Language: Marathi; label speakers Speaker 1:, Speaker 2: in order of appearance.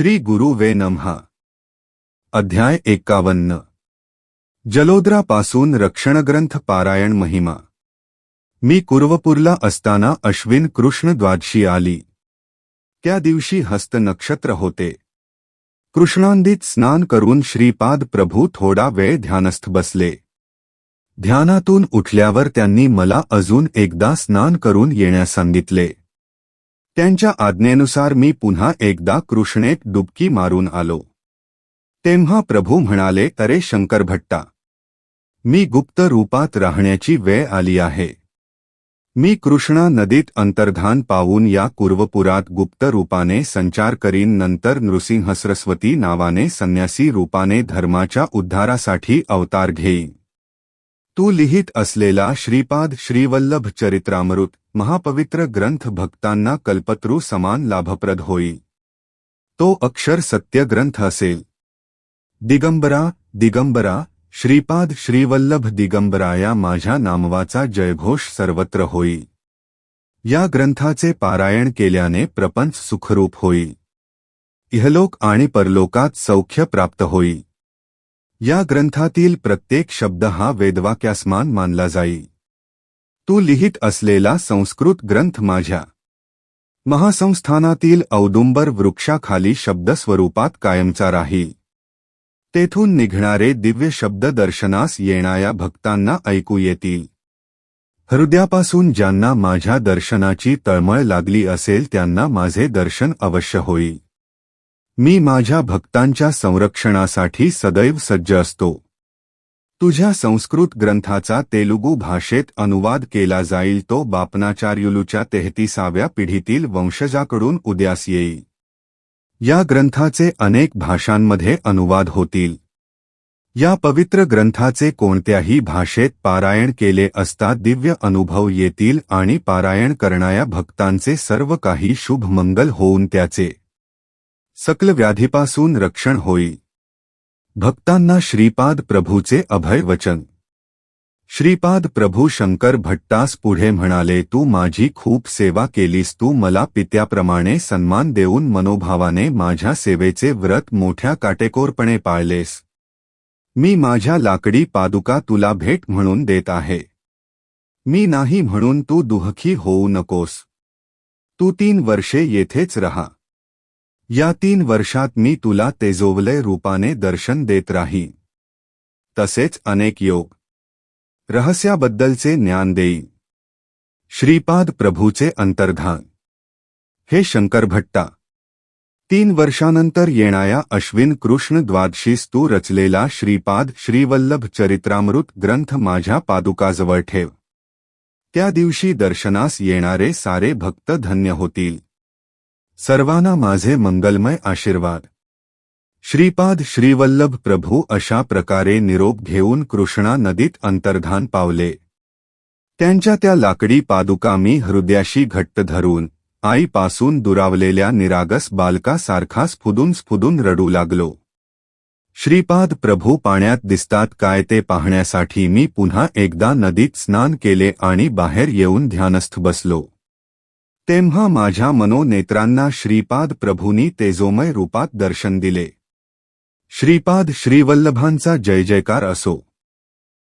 Speaker 1: श्री गुरु वे नमहा अध्याय एक्कावन्न जलोदरापासून रक्षणग्रंथ पारायण महिमा। मी कुरवपूरला असताना अश्विन कृष्ण द्वादशी आली। त्या दिवशी हस्त नक्षत्र होते। कृष्णांदित स्नान करून श्रीपाद प्रभू थोडा वेळ ध्यानस्थ बसले। ध्यानातून उठल्यावर त्यांनी मला अजून एकदा स्नान करून येण्यास सांगितले। त्यांच्या आज्ञेनुसार मी पुन्हा एकदा कृष्णेत डुबकी मारून आलो. तेव्हा प्रभू म्हणाले अरे शंकर भट्टा मी गुप्त रूपात राहण्याची वेळ आली आहे. मी कृष्णा नदीत अंतर्धान पावून या कुर्वपुरात गुप्त रूपाने संचार करीन नंतर नृसिंहसरस्वती नावाने संन्यासी रूपाने धर्माच्या उद्धारासाठी अवतार घेईन. तू लिहित असलेला श्रीपाद श्रीवल्लभ चरित्रामृत महापवित्र ग्रंथ भक्तांना कल्पत्रू समान लाभप्रद होईल तो अक्षर सत्य ग्रंथ असेल. दिगंबरा दिगंबरा श्रीपाद श्रीवल्लभ दिगंबराया माझ्या नामवाचा जयघोष सर्वत्र होईल या ग्रंथाचे पारायण केल्याने प्रपंच सुखरूप होईल इहलोक आणि परलोकात सौख्य प्राप्त होईल या ग्रंथातील प्रत्येक शब्द हा वेदवाक्यासमान मानला जाई. तू लिहित असलेला संस्कृत ग्रंथ माझ्या. महासंस्थानातील औदुंबर वृक्षाखाली शब्द स्वरूपात कायमचा राही. तेथून निघणारे दिव्य शब्द दर्शनास येणाऱ्या भक्तांना ऐकू येतील. हृदयापासून ज्यांना माझ्या दर्शनाची तळमळ लागली असेल त्यांना माझे दर्शन अवश्य होईल मी माझ्या भक्तांच्या संरक्षणासाठी सदैव सज्ज असतो. तुझ्या संस्कृत ग्रंथाचा तेलुगू भाषेत अनुवाद केला जाईल तो बापनाचार्युलूच्या तेहतीसाव्या पिढीतील वंशजाकडून उद्यास येईल. या ग्रंथाचे अनेक भाषांमध्ये अनुवाद होतील. या पवित्र ग्रंथाचे कोणत्याही भाषेत पारायण केले असता दिव्य अनुभव येतील आणि पारायण करणाऱ्या भक्तांचे सर्व काही शुभ मंगल होऊन त्याचे सकल व्याधीपासून रक्षण होई भक्तांना श्रीपाद प्रभूचे अभय वचन. श्रीपाद प्रभू शंकर भट्टास पुढे म्हणाले तू माझी खूप सेवा केलीस तू मला पित्याप्रमाणे सन्मान देऊन मनोभावाने माझ्या सेवेचे व्रत मोठ्या काटेकोरपणे पाळलेस. मी माझ्या लाकडी पादुका तुला भेट म्हणून देत आहे. मी नाही म्हणून तू दुःखी होऊ नकोस. तू तीन वर्षे येथेच रहा. या तीन वर्षात मी तुला तेजोवलय रूपाने दर्शन देत राहीन तसेच अनेक योग. रहस्याबद्दलचे ज्ञान देई. श्रीपाद प्रभूचे अंतर्धान. हे शंकर भट्टा तीन वर्षानंतर येणाऱ्या अश्विन कृष्ण द्वादशीस तू रचलेला श्रीपाद श्रीवल्लभ चरित्रामृत ग्रंथ माझ्या पादुकाजवळ ठेव. त्या दिवशी दर्शनास येणारे सारे भक्त धन्य होतील. सर्वांना माझे मंगलमय आशीर्वाद. श्रीपाद श्रीवल्लभ प्रभू अशा प्रकारे निरोप घेऊन कृष्णा नदीत अंतर्धान पावले. त्यांच्या त्या लाकडी पादुका मी हृदयाशी घट्ट धरून आईपासून दुरावलेल्या निरागस बालकासारखा स्फुदून स्फुदून रडू लागलो. श्रीपाद प्रभू पाण्यात दिसतात काय ते पाहण्यासाठी मी पुन्हा एकदा नदीत स्नान केले आणि बाहेर येऊन ध्यानस्थ बसलो. तेव्हा माझ्या मनोनेत्रांना श्रीपाद प्रभूंनी तेजोमय रूपात दर्शन दिले. श्रीपाद श्रीवल्लभांचा जय जयकार असो.